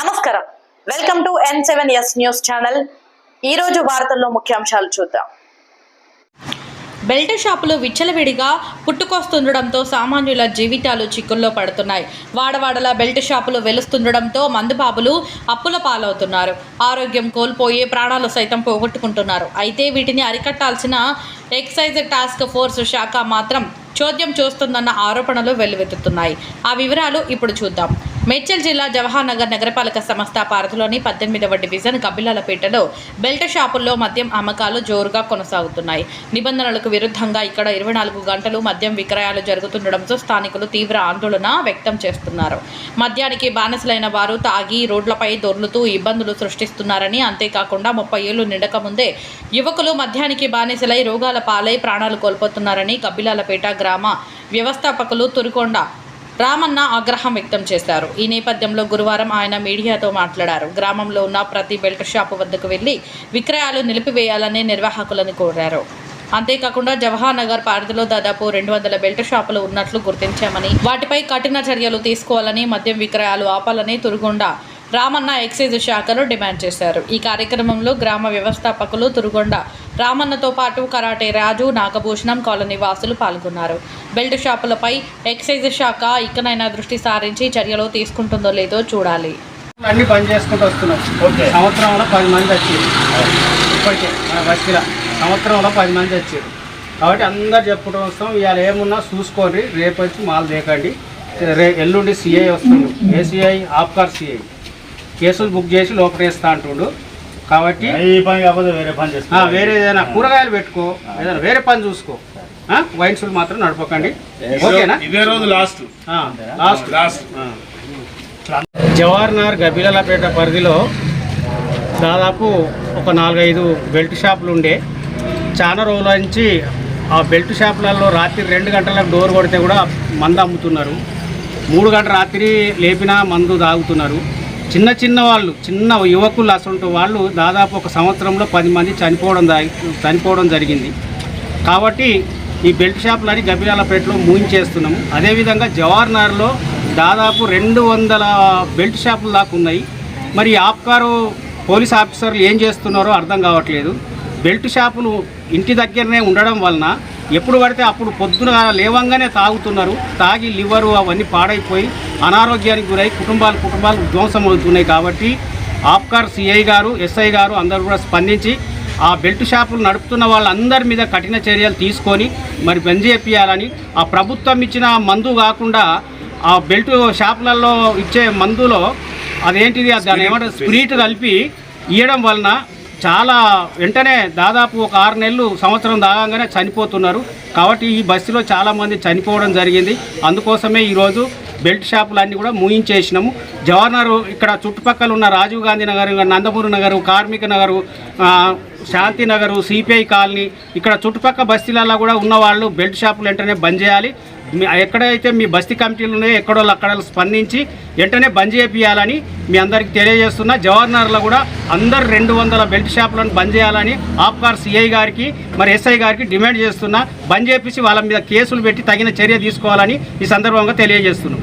నమస్కారం. Welcome to N seven S news channel ఈరోజు వార్తల్లో ముఖ్యాంశాలు చూద్దాం. బెల్ట్ షాపులు విచ్చలవిడిగా పుట్టుకొస్తుండడంతో సామాన్యుల జీవితాలు చిక్కుల్లో పడుతున్నాయి. వాడవాడల బెల్ట్ షాపులు వెలుస్తుండడంతో మందుబాబులు అప్పుల పాలవుతున్నారు. ఆరోగ్యం కోల్పోయి ప్రాణాలు సైతం పోగొట్టుకుంటున్నారు. అయితే వీటిని అరికట్టాల్సిన ఎక్సైజ్ టాస్క్ ఫోర్స్ శాఖ మాత్రం చోద్యం చూస్తుందన్న ఆరోపణలు వెల్లువెత్తుతున్నాయి. ఆ వివరాలు ఇప్పుడు చూద్దాం. మేడ్చల్ జిల్లా జవహర్ నగర్ నగరపాలక సంస్థ పారధిలోని పద్దెనిమిదవ డివిజన్ కబిలాలపేటలో బెల్ట్ షాపుల్లో మద్యం అమ్మకాలు జోరుగా కొనసాగుతున్నాయి. నిబంధనలకు విరుద్ధంగా ఇక్కడ ఇరవై నాలుగు గంటలు మద్యం విక్రయాలు జరుగుతుండడంతో స్థానికులు తీవ్ర ఆందోళన వ్యక్తం చేస్తున్నారు. మద్యానికి బానిసలైన వారు తాగి రోడ్లపై దొర్లుతూ ఇబ్బందులు సృష్టిస్తున్నారని అంతేకాకుండా ముప్పై ఏళ్ళు నిండక ముందే యువకులు మద్యానికి బానిసలై రోగాల పాలై ప్రాణాలు కోల్పోతున్నారని కబిలాలపేట గ్రామ వ్యవస్థాపకులు తురుకొండ రామన్న ఆగ్రహం వ్యక్తం చేశారు. ఈ నేపథ్యంలో గురువారం ఆయన మీడియాతో మాట్లాడారు. గ్రామంలో ఉన్న ప్రతి బెల్ట్ షాపు వద్దకు వెళ్ళి విక్రయాలు నిలిపివేయాలని నిర్వాహకులను కోరారు. అంతేకాకుండా జవహర్ నగర్ పరిధిలో దాదాపు రెండు వందల బెల్ట్ షాపులు ఉన్నట్లు గుర్తించామని వాటిపై కఠిన చర్యలు తీసుకోవాలని మద్యం విక్రయాలు ఆపాలని తురుగొండ రామన్న ఎక్సైజ్ శాఖను డిమాండ్ చేశారు. ఈ కార్యక్రమంలో గ్రామ వ్యవస్థాపకులు తురుగొండ రామన్నతో పాటు కరాటే రాజు నాగభూషణం కాలనీ వాసులు పాల్గొన్నారు. బెల్ట్ షాపులపై ఎక్సైజ్ శాఖ ఇకనైనా దృష్టి సారించి చర్యలు తీసుకుంటుందో లేదో చూడాలి. అన్ని బంద్ చేసుకుంటూ వస్తున్నాం. ఓకే. సంవత్సరంలో పది మంది వచ్చారు. ఇప్పటికే మన బస్సులో సంవత్సరంలో పది మంది వచ్చారు. కాబట్టి అందరు చెప్పుకుంటూ వస్తాం. ఇవాళ ఏమున్నా చూసుకోండి. రేపు వచ్చి మాలు దేకండి. రే ఎల్లుండి సిఐ వస్తుంది. ఏ సిఐ ఆప్కార్ సిఐ కేసులు బుక్ చేసి లోపలేస్తా అంటుండు. కాబట్టి ఈ పని కాకపోతే వేరే పని ఆ, చేసుకో వేరే ఏదైనా కూరగాయలు పెట్టుకో ఏదైనా వేరే పని చూసుకో. ఆ, వైన్స్లు మాత్రం నడపకండి. ఓకేనా? ఇదే రోజు లాస్ట్. ఆ, లాస్ట్. లాస్ట్. జవహర్ నగర్ గబిలలపేట పరిధిలో దాదాపు ఒక నాలుగైదు బెల్ట్ షాపులు ఉండే. చాలా రోజుల నుంచి ఆ బెల్ట్ షాపులలో రాత్రి రెండు గంటలకు డోర్ కొడితే కూడా మందు అమ్ముతున్నారు. మూడు గంటల రాత్రి లేపినా మందు తాగుతున్నారు. చిన్న చిన్న వాళ్ళు చిన్న యువకులు అసలు వాళ్ళు దాదాపు ఒక సంవత్సరంలో పది మంది చనిపోవడం దా- చనిపోవడం జరిగింది. కాబట్టి ఈ బెల్ట్ షాపులని గబిలాలపేటలో మూయించేస్తున్నాము. అదేవిధంగా జవహర్ నగర్లో దాదాపు రెండు వందల బెల్ట్ షాపులు దాకా ఉన్నాయి. మరి ఆప్కారు పోలీస్ ఆఫీసర్లు ఏం చేస్తున్నారో అర్థం కావట్లేదు. బెల్ట్ షాపులు ఇంటి దగ్గరనే ఉండడం వలన ఎప్పుడు పడితే అప్పుడు పొద్దున లేవంగానే తాగుతున్నారు. తాగి లివరు అవన్నీ పాడైపోయి అనారోగ్యానికి గురై కుటుంబాలు కుటుంబాలు ధ్వంసం అవుతున్నాయి కాబట్టి ఆప్కార్ సిఐ గారు ఎస్ఐ గారు అందరూ కూడా స్పందించి ఆ బెల్ట్ షాపులు నడుపుతున్న వాళ్ళందరి మీద కఠిన చర్యలు తీసుకొని మరి బంద్ ఆ ప్రభుత్వం ఇచ్చిన మందు కాకుండా ఆ బెల్ట్ షాపులలో ఇచ్చే మందులో అదేంటిది దాని ఏమంటారు స్పిరిట్ కలిపి ఇవ్వడం వలన చాలా వెంటనే దాదాపు ఒక ఆరు నెలలు సంవత్సరం దాగానే చనిపోతున్నారు. కాబట్టి ఈ బస్సులో చాలామంది చనిపోవడం జరిగింది. అందుకోసమే ఈరోజు బెల్ట్ షాపులన్నీ కూడా మూయించేసినాము. జవహర్నగర్ ఇక్కడ చుట్టుపక్కల ఉన్న Rajiv Gandhi Nagar Nandamuri Nagar Karmika Nagar Shanti Nagar C P I colony ఇక్కడ చుట్టుపక్కల బస్తీలలో కూడా ఉన్న వాళ్ళు బెల్ట్ షాపులు వెంటనే బంద్ చేయాలి. మీ ఎక్కడైతే మీ బస్తీ కమిటీలు ఉన్నాయో ఎక్కడో అక్కడ స్పందించి వెంటనే బంద్ చేపియాలని మీ అందరికీ తెలియజేస్తున్నా. జవహర్నగర్లో కూడా అందరు రెండు వందల బెల్ట్ షాపులను బంద్ చేయాలని ఆప్కార్ సిఐ గారికి మరి ఎస్ఐ గారికి డిమాండ్ చేస్తున్నా. బంద్ చేపించి వాళ్ళ మీద కేసులు పెట్టి తగిన చర్య తీసుకోవాలని ఈ సందర్భంగా తెలియజేస్తున్నాం.